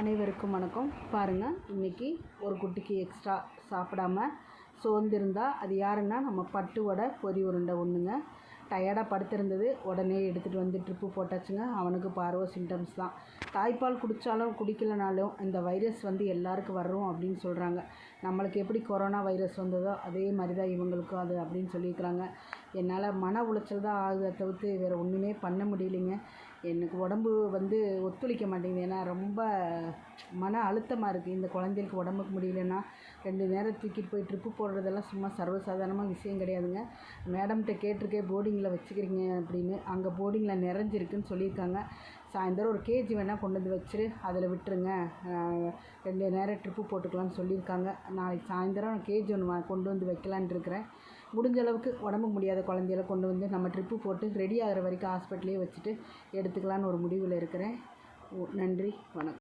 அனைவருக்கும் வணக்கம். பாருங்கள் இன்றைக்கி ஒரு குட்டிக்கு எக்ஸ்ட்ரா சாப்பிடாம சோர்ந்திருந்தால் அது யாருன்னா நம்ம பட்டு வடை பொரி உருண்டை ஒன்றுங்க டயர்டாக படுத்திருந்தது. உடனே எடுத்துகிட்டு வந்து ட்ரிப்பு போட்டாச்சுங்க. அவனுக்கு பார்வை சிம்டம்ஸ் தான். தாய்ப்பால் குடித்தாலும் குடிக்கலனாலும் இந்த வைரஸ் வந்து எல்லாருக்கும் வரும் அப்படின்னு சொல்கிறாங்க நம்மளுக்கு எப்படி கொரோனா வைரஸ் வந்ததோ அதே மாதிரி தான் இவங்களுக்கும் அது அப்படின்னு சொல்லியிருக்கிறாங்க. என்னால் மன உளைச்சல் தான் ஆகுதை தவிர்த்து வேறு ஒன்றுமே பண்ண முடியலைங்க. எனக்கு உடம்பு வந்து ஒத்துழைக்க மாட்டேங்குது. ஏன்னா ரொம்ப மன அழுத்தமாக இருக்குது. இந்த குழந்தைகளுக்கு உடம்புக்கு முடியலன்னா ரெண்டு நேரம் தூக்கிட்டு போய் ட்ரிப்பு போடுறதெல்லாம் சும்மா சர்வசாதாரணமாக விஷயம் கிடையாதுங்க. மேடம்கிட்ட கேட்டிருக்கேன் போர்டிங்கில் வச்சுக்கிறீங்க அப்படின்னு. அங்கே போர்டிங்கில் நிறைஞ்சிருக்குன்னு சொல்லியிருக்காங்க. சாயந்தரம் ஒரு கேஜி வேணால் கொண்டு வந்து வச்சுரு. அதில் விட்டுருங்க. ரெண்டு நேரம் ட்ரிப்பு போட்டுக்கலாம்னு சொல்லியிருக்காங்க. நாளைக்கு சாயந்தரம் கேஜி ஒன்று கொண்டு வந்து வைக்கலான் இருக்கிறேன். முடிஞ்ச அளவுக்கு உடம்புக்கு முடியாத குழந்தையில கொண்டு வந்து நம்ம ட்ரிப்பு போட்டு ரெடி ஆகிற வரைக்கும் ஹாஸ்பிட்டலே வச்சுட்டு எடுத்துக்கலான்னு ஒரு முடிவில் இருக்கிறேன். ஓ- நன்றி. வணக்கம்.